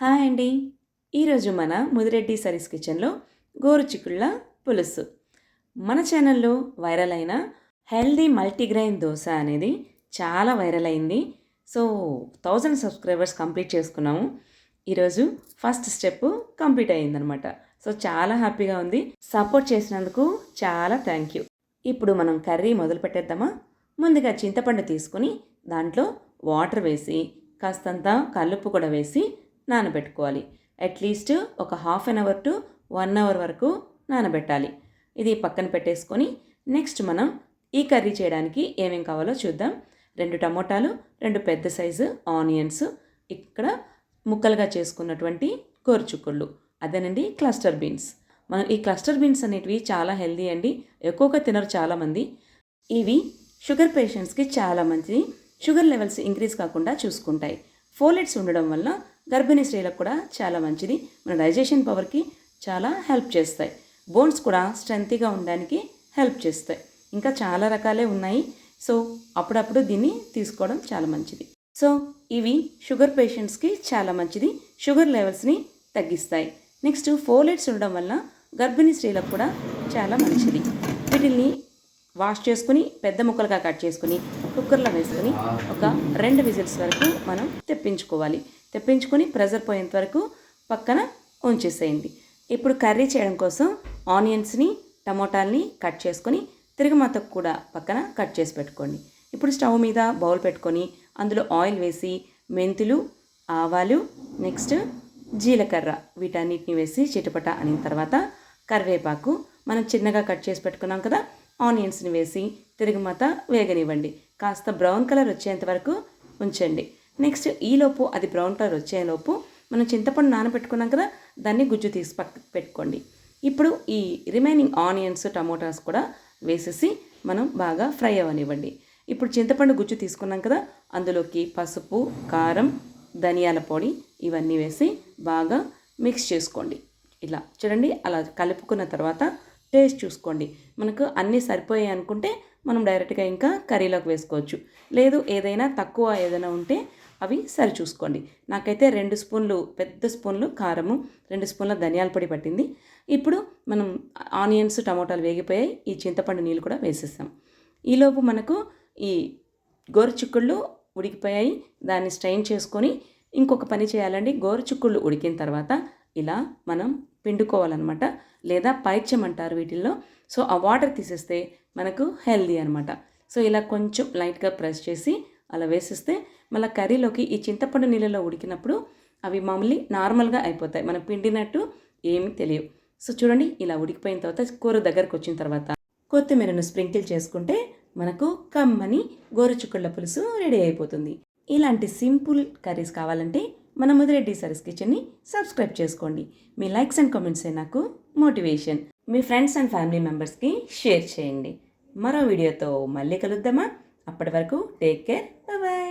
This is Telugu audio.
హాయ్ అండి. ఈరోజు మన ముదిరెడ్డి సరీస్ కిచెన్లో గోరు చిక్కుళ్ళ పులుసు. మన ఛానల్లో వైరల్ అయిన హెల్దీ మల్టీగ్రెయిన్ దోశ అనేది చాలా వైరల్ అయింది. సో థౌజండ్ సబ్స్క్రైబర్స్ కంప్లీట్ చేసుకున్నాము. ఈరోజు ఫస్ట్ స్టెప్ కంప్లీట్ అయిందనమాట. సో చాలా హ్యాపీగా ఉంది. సపోర్ట్ చేసినందుకు చాలా థ్యాంక్ యూ. ఇప్పుడు మనం కర్రీ మొదలు పెట్టేద్దామా? ముందుగా చింతపండు తీసుకొని దాంట్లో వాటర్ వేసి కాస్తంత కల్లుప్పు కూడా వేసి నానబెట్టుకోవాలి. అట్లీస్ట్ ఒక half an hour to one hour వరకు నానబెట్టాలి. ఇది పక్కన పెట్టేసుకొని నెక్స్ట్ మనం ఈ కర్రీ చేయడానికి ఏమేం కావాలో చూద్దాం. రెండు టమోటాలు రెండు పెద్ద సైజు ఆనియన్స్ ఇక్కడ ముక్కలుగా చేసుకున్నటువంటి కోరుచుక్కుళ్ళు అదేనండి క్లస్టర్ బీన్స్ మనం ఈ క్లస్టర్ బీన్స్ అనేటివి చాలా హెల్దీ అండి. ఎక్కువగా తినరు చాలామంది. ఇవి షుగర్ పేషెంట్స్కి చాలా మంచిది. షుగర్ లెవెల్స్ ఇంక్రీజ్ కాకుండా చూసుకుంటాయి. ఫోలెట్స్ ఉండడం వల్ల గర్భిణీ స్త్రీలకు కూడా చాలా మంచిది. మన డైజెషన్ పవర్కి చాలా హెల్ప్ చేస్తాయి. బోన్స్ కూడా స్ట్రెంత్గా ఉండడానికి హెల్ప్ చేస్తాయి. ఇంకా చాలా రకాలే ఉన్నాయి. సో అప్పుడప్పుడు దీన్ని తీసుకోవడం చాలా మంచిది. సో ఇవి షుగర్ పేషెంట్స్కి చాలా మంచిది. షుగర్ లెవెల్స్ని తగ్గిస్తాయి. నెక్స్ట్ ఫోలెట్స్ ఉండడం వల్ల గర్భిణీ స్త్రీలకు కూడా చాలా మంచిది. వీటిని వాష్ చేసుకుని పెద్ద ముక్కలుగా కట్ చేసుకుని కుక్కర్లో వేసుకొని ఒక రెండు విజిల్స్ వరకు మనం తెప్పించుకోవాలి. తెప్పించుకొని ప్రెజర్ పోయేంత వరకు పక్కన ఉంచేసేయండి. ఇప్పుడు కర్రీ చేయడం కోసం ఆనియన్స్ని టమోటాల్ని కట్ చేసుకొని తిరుగుమాతకు కూడా పక్కన కట్ చేసి పెట్టుకోండి. ఇప్పుడు స్టవ్ మీద బౌల్ పెట్టుకొని అందులో ఆయిల్ వేసి మెంతులు ఆవాలు నెక్స్ట్ జీలకర్ర వీటన్నిటిని వేసి చిటపట అనిన తర్వాత కరివేపాకు మనం చిన్నగా కట్ చేసి పెట్టుకున్నాం కదా ఆనియన్స్ని వేసి తిరుగుమాత వేగనివ్వండి. కాస్త బ్రౌన్ కలర్ వచ్చేంత వరకు ఉంచండి. నెక్స్ట్ ఈలోపు అది బ్రౌన్ కలర్ వచ్చేలోపు మనం చింతపండు నానబెట్టుకున్నాం కదా దాన్ని గుజ్జు తీసి పక్క పెట్టుకోండి. ఇప్పుడు ఈ రిమైనింగ్ ఆనియన్స్ టమోటాస్ కూడా వేసేసి మనం బాగా ఫ్రై అవ్వనివ్వండి ఇప్పుడు చింతపండు గుజ్జు తీసుకున్నాం కదా అందులోకి పసుపు కారం ధనియాల పొడి ఇవన్నీ వేసి బాగా మిక్స్ చేసుకోండి. ఇలా చూడండి అలా కలుపుకున్న తర్వాత టేస్ట్ చూసుకోండి. మనకు అన్నీ సరిపోయాయి అనుకుంటే మనం డైరెక్ట్గా ఇంకా కర్రీలోకి వేసుకోవచ్చు. లేదు ఏదైనా తక్కువ ఏదైనా ఉంటే అవి సరిచూసుకోండి. నాకైతే రెండు స్పూన్లు పెద్ద స్పూన్లు కారము రెండు స్పూన్ల ధనియాల పొడి పట్టింది. ఇప్పుడు మనం ఆనియన్స్ టమోటాలు వేగిపోయాయి. ఈ చింతపండు నీళ్ళు కూడా వేసేసాం ఈలోపు మనకు ఈ గోరుచిక్కుళ్ళు ఉడికిపోయాయి. దాన్ని స్ట్రైన్ చేసుకొని ఇంకొక పని చేయాలండి. గోరుచిక్కుళ్ళు ఉడికిన తర్వాత ఇలా మనం పిండుకోవాలన్నమాట. లేదా పైచ్యమంటారు వీటిల్లో. సో ఆ వాటర్ తీసేస్తే మనకు హెల్దీ అనమాట సో ఇలా కొంచెం లైట్గా ప్రెస్ చేసి అలా వేసేస్తే మళ్ళీ కర్రీలోకి ఈ చింతపండు నీళ్ళలో ఉడికినప్పుడు అవి మామూలు నార్మల్గా అయిపోతాయి. మనం పిండినట్టు ఏమీ తెలియవు. సో చూడండి ఇలా ఉడికిపోయిన తర్వాత కూర దగ్గరకు వచ్చిన తర్వాత కొత్తిమీరను స్ప్రింకిల్ చేసుకుంటే మనకు కమ్మని గోరుచుక్కుళ్ళ పులుసు రెడీ అయిపోతుంది. ఇలాంటి సింపుల్ కర్రీస్ కావాలంటే మన ముదిరెడ్డి సరీస్ కిచెన్ని సబ్స్క్రైబ్ చేసుకోండి. మీ లైక్స్ అండ్ కామెంట్సే నాకు మోటివేషన్. మీ ఫ్రెండ్స్ అండ్ ఫ్యామిలీ మెంబర్స్కి షేర్ చేయండి. మరో వీడియోతో మళ్ళీ కలుద్దామా? అప్పటి వరకు టేక్ కేర్. బాయ్